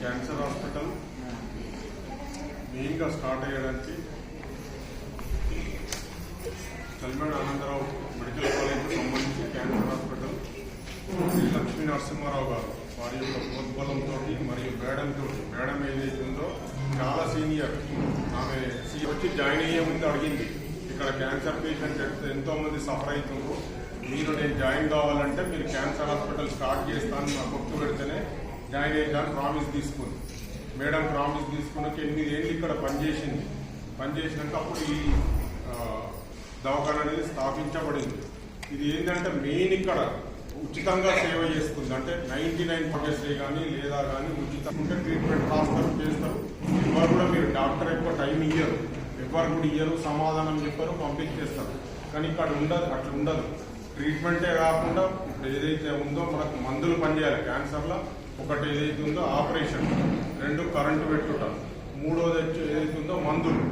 Cancer hospital. మెయిన్గా start అయ్యడానికి Chalmeda Anandarao medical కాలేజ్కి సంబంధించి క్యాన్సర్ హాస్పిటల్. శ్రీ లక్ష్మీ నరసింహారావు గారు వారి యొక్క ప్రోద్బలంతో మరియు మేడంతో మేడం ఏదైతే ఉందో చాలా సీనియర్ ఆమె సీ- వచ్చి జాయిన్ అయ్యే ముందు అడిగింది. ఇక్కడ క్యాన్సర్ పేషెంట్ ఎంతో మంది సఫర్ అవుతున్నారు మీరు నేను జాయిన్ కావాలంటే మీరు క్యాన్సర్ హాస్పిటల్ స్టార్ట్ చేస్తాను నాకు గుర్తు పెడితేనే జాయిన్ అయ్యాను ప్రామిస్ తీసుకుని మేడం ప్రామిస్ తీసుకున్నాక ఎనిమిది ఏళ్ళు ఇక్కడ పనిచేసింది? పనిచేసినాక అప్పుడు ఈ దవాఖాన అనేది స్థాపించబడింది. ఇది ఏంటంటే మెయిన్ ఇక్కడ ఉచితంగా సేవ చేస్తుంది. అంటే నైన్టీ నైన్ పర్సెంట్ కానీ లేదా కానీ ఉచితంగా ట్రీట్మెంట్ రాస్తారు చేస్తారు. ఎవరు కూడా మీరు డాక్టర్ ఎక్కువ టైం ఇయ్యరు. ఎవరు కూడా ఇయ్యరు సమాధానం చెప్పారు పంపించేస్తారు. కానీ ఇక్కడ ఉండదు అట్లా ఉండదు. ట్రీట్మెంటే కాకుండా ఇప్పుడు ఏదైతే ఉందో మనకు మందులు పనిచేయాలి. క్యాన్సర్లో ఒకటి ఏదైతే ఉందో ఆపరేషన్ రెండు కరెంటు పెట్టుట మూడోది ఏదైతే ఉందో మందులు.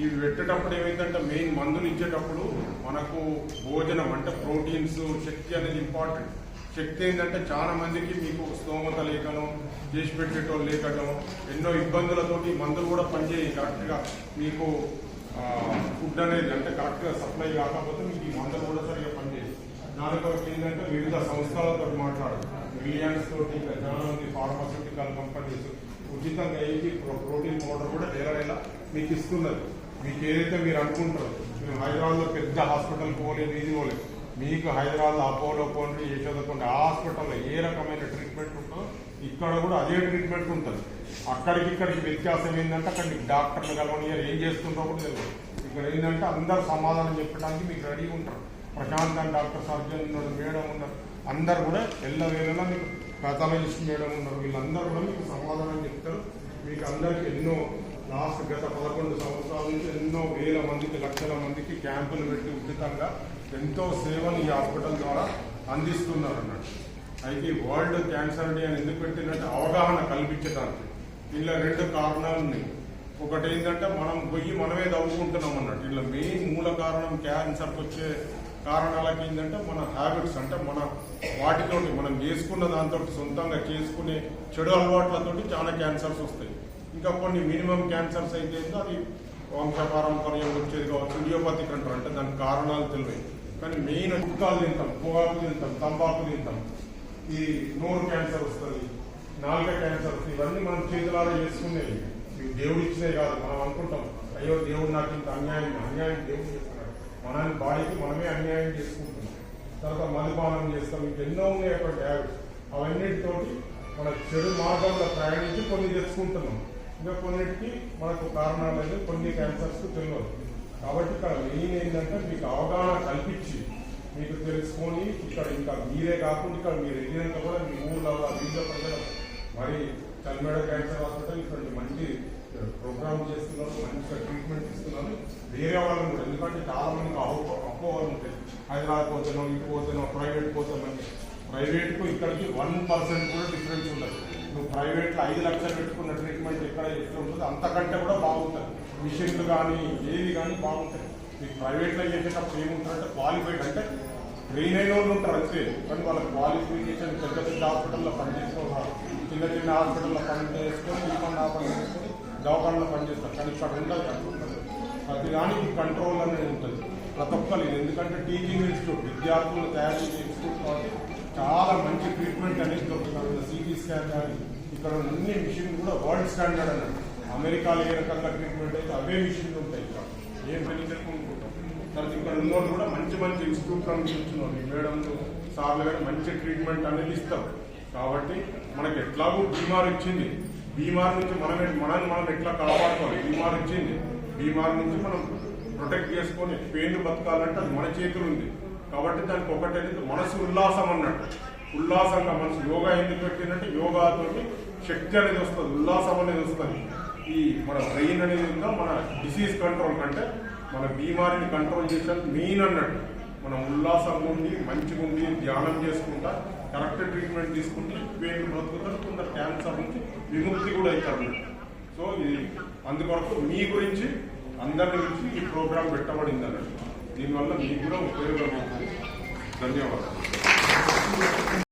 ఇవి పెట్టేటప్పుడు ఏమైందంటే మెయిన్ మందులు ఇచ్చేటప్పుడు మనకు భోజనం అంటే ప్రోటీన్స్ శక్తి అనేది ఇంపార్టెంట్. శక్తి ఏంటంటే చాలా మందికి మీకు స్తోమత లేకను చేసి పెట్టేటోళ్ళు లేకటం ఎన్నో ఇబ్బందులతోటి మందులు కూడా పనిచేయి కరెక్ట్గా మీకు ఫుడ్ అనేది అంటే కరెక్ట్గా సప్లై కాకపోతే మీకు ఈ మందులు కూడా సరిగా పనిచేయదు దాని కొరకు ఏంటంటే వివిధ సంస్థలతో మాట్లాడదు మిలియన్స్ తోటి ఇంకా చాలా ఫార్మాస్యూటికల్ కంపెనీస్ ఉచితంగా ఇచ్చి ప్రోటీన్ పౌడర్ కూడా నెల నెల మీకు ఇస్తున్నది మీకు ఏదైతే మీరు అనుకుంటారో మేము హైదరాబాద్లో పెద్ద హాస్పిటల్ పోలేదు ఇది పోలేదు మీకు హైదరాబాద్ అపోలో పోండి యశోద పోండి ఆ హాస్పిటల్లో ఏ రకమైన ట్రీట్మెంట్ ఉంటుందో ఇక్కడ కూడా అదే ట్రీట్మెంట్ ఉంటుంది. అక్కడికి ఇక్కడికి వ్యత్యాసం ఏంటంటే అక్కడ మీకు డాక్టర్లు కలవని ఏం చేస్తుంటారో కూడా తెలియదు. ఇక్కడ ఏంటంటే అందరు సమాధానం చెప్పడానికి మీకు రెడీగా ఉంటారు. ప్రశాంత్ అని డాక్టర్ సర్జన్ ఉన్నాడు మేడం ఉన్నారు. అందరు కూడా ఎల్ల వేళలా మీకు పెథాలజిస్ట్ మేడం ఉన్నారు. వీళ్ళందరూ కూడా మీకు సమాధానం చెప్తారు. మీకు అందరికీ ఎన్నో లాస్ట్ గత పదకొండు సంవత్సరాల నుంచి ఎన్నో వేల మందికి లక్షల మందికి క్యాంపులు పెట్టి ఉచితంగా ఎంతో సేవలు ఈ హాస్పిటల్ ద్వారా అందిస్తున్నారు అన్నట్టు అయితే వరల్డ్ క్యాన్సర్ డే అని ఎందుకు పెట్టిందంటే అవగాహన కల్పించడానికి. ఇందులో రెండు కారణాలు ఉన్నాయి. ఒకటి ఏంటంటే మనం పోయి మనమే తవ్వుకుంటున్నాం అన్నట్టు ఇలా మెయిన్ మూల కారణం క్యాన్సర్కి వచ్చే కారణాలకి ఏంటంటే మన హ్యాబిట్స్ అంటే మన వాటితోటి మనం చేసుకున్న దాంతో సొంతంగా చేసుకునే చెడు అలవాట్లతోటి చాలా క్యాన్సర్స్ వస్తాయి. ఇంకా కొన్ని మినిమం క్యాన్సర్స్ అయితే అది వంశపారంపర్యం వచ్చేది కావచ్చు ఇడియోపతిక్ అంటారు అంటే దానికి కారణాలు తెలియదు కానీ మెయిన్ గుట్కాలు తింటాం పొగాకు తింటాం తంబాకు తింటాం. ఈ నోరు క్యాన్సర్ వస్తుంది నాలుక క్యాన్సర్ వస్తుంది ఇవన్నీ మనం చేతులారా చేసుకునేవి. ఇవి దేవుడు ఇచ్చినవి కాదు మనం అనుకుంటాం అయ్యో దేవుడు నాకు ఇంత అన్యాయం అన్యాయం దేవుడు మన బాడీకి మనమే అన్యాయం చేసుకుంటున్నాం. తర్వాత మధుపానం చేస్తాం. ఎన్నో ఉన్నాయి అక్కడ హ్యాబిట్స్ అవన్నిటితోటి మన చెడు మార్గంలో ప్రయాణించి కొన్ని తెచ్చుకుంటున్నాం. ఇంకా కొన్నిటికి మనకు కారణాలు అయితే కొన్ని క్యాన్సర్స్ తెలియదు కాబట్టి ఇక్కడ మెయిన్ ఏంటంటే మీకు అవగాహన కల్పించి మీకు తెలుసుకొని ఇక్కడ ఇంకా మీరే కాకుండా ఇక్కడ మీరు వెళ్ళినాక కూడా మీ ఊళ్ళో వీళ్ళ ప్రజలు మరి చల్మేడ క్యాన్సర్ హాస్పిటల్ ఇటువంటి మంచి ప్రోగ్రామ్ చేస్తున్నారు మంచిగా ట్రీట్మెంట్ ఇస్తున్నారు. వేరే వాళ్ళని కూడా ఎందుకంటే చాలా మందికి అహో అపోహలు ఉంటాయి హైదరాబాద్ పోతున్నాం ఇటు పోతున్నాం ప్రైవేట్ పోతామని ప్రైవేట్కు ఇక్కడికి వన్ పర్సెంట్ కూడా డిఫరెన్స్ ఉండదు. నువ్వు ప్రైవేట్లో ఐదు లక్షలు పెట్టుకున్న ట్రీట్మెంట్ ఎక్కడ ఎక్కడ ఉంటుందో అంతకంటే కూడా బాగుంటుంది. మిషన్లు కానీ ఏది కానీ బాగుంటాయి మీకు ప్రైవేట్లో చేసేటప్పుడు ఏముంటారంటే క్వాలిఫైడ్ అంటే ట్రైన్ అయిన వాళ్ళు ఉంటారు అంతే. కానీ వాళ్ళ క్వాలిఫికేషన్ పెద్ద పెద్ద హాస్పిటల్లో పనిచేసుకోవాలి చిన్న చిన్న హాస్పిటల్లో పని చేసుకొని ఈ పని ఆ పని చేసుకొని దవాఖానలో పనిచేస్తారు కానీ ఇక్కడ ఉండదు అట్లా ప్రతి దానికి కంట్రోల్ అనేది ఉంటుంది. ప్రతి ఒక్కరు ఎందుకంటే టీచింగ్ ఇన్స్టిట్యూట్ విద్యార్థులు తయారు చేసే ఇన్స్టిట్యూట్ కాబట్టి చాలా మంచి ట్రీట్మెంట్ అనేది దొరుకుతుంది. సిటీ స్కాన్ కానీ ఇక్కడ అన్ని మిషన్ కూడా వరల్డ్ స్టాండర్డ్ అన్నట్టు అమెరికాలో ఏ రకంగా ట్రీట్మెంట్ అయితే అవే మిషన్లు ఉంటాయి ఇక్కడ. ఏం పని చెప్పుకుంటుంటాం తర్వాత ఇక్కడ ఉన్నోళ్ళు కూడా మంచి మంచి ఇన్స్టిట్యూట్ నుంచి వచ్చినారు ఈ మేడంలు సార్లు కానీ మంచి ట్రీట్మెంట్ అనేది ఇస్తారు. కాబట్టి మనకి ఎట్లాగూ బీమార్ ఇచ్చింది. బీమార్ నుంచి మనం మనల్ని మనం ఎట్లా కాపాడుకోవాలి? బీమార్ ఇచ్చింది. బీమార్ నుంచి మనం ప్రొటెక్ట్ చేసుకొని పెయిన్ బతకాలంటే అది మన చేతులు ఉంది. కాబట్టి దానికి ఒకటి మనసు ఉల్లాసం అన్నట్టు. ఉల్లాసంగా మనసు. యోగా ఎందుకు పెట్టిందంటే యోగాతోటి శక్తి అనేది వస్తుంది ఉల్లాసం అనేది వస్తుంది. ఈ మన బ్రెయిన్ అనేది ఉందా మన డిసీజ్ కంట్రోల్ కంటే మన బీమారిని కంట్రోల్ చేసేది మెయిన్ అన్నట్టు. మనం ఉల్లాసంగా ఉండి మంచిగా ఉండి ధ్యానం చేసుకుంటా కరెక్ట్ ట్రీట్మెంట్ తీసుకుంటే వేలు బ్రతుకుతారు కొందరు క్యాన్సర్ నుంచి విముక్తి కూడా అవుతారు. సో ఇది అందుకొరకు మీ గురించి అందరి గురించి ఈ ప్రోగ్రాం పెట్టబడింది అన్నట్టు దీనివల్ల మీకు కూడా ఉపయోగం ధన్యవాదాలు.